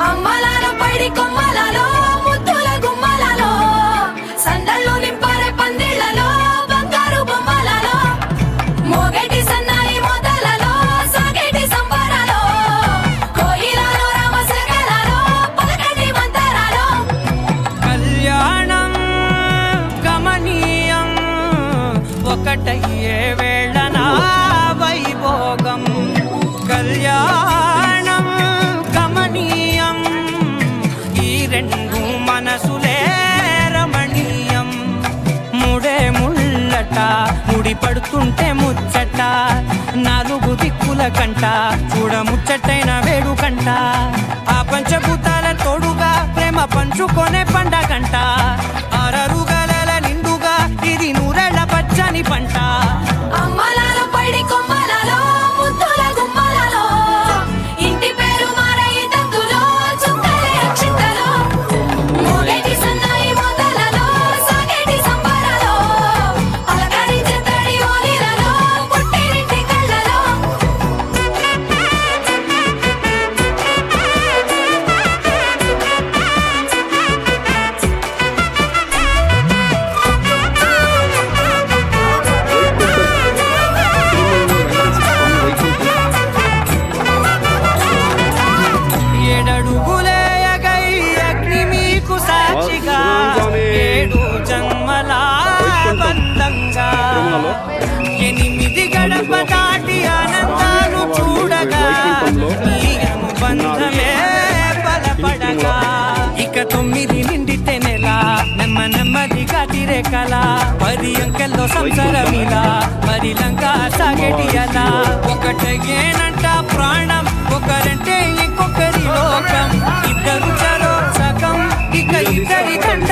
అమ్మలాలో పడి కొమ్మలలో ముద్దుల గుమ్మలలో సందల్లో పడుతుంటే ముచ్చట. నాలుగు దిక్కుల కంట చూడ ముచ్చటైన వేడుకంట. ఆ పంచభూతాల తోడుగా ప్రేమ పంచుకొనే పండ ఎనిమిది గడప దాటి ఆనందాలు చూడగా ఈ బంధమే బలపడగా. ఇక తొమ్మిది నిండితే నెల నెమ్మ నెమ్మదిగా తిరే కల పది అంకెల్లో సంసారమిలా మరి లంక సాగేటి అలా. ఒకటేనంట ప్రాణం ఒకరంటే ఇంకొకరి లోకం. ఇద్దరు చలో సగం ఇక ఇద్దరి కంట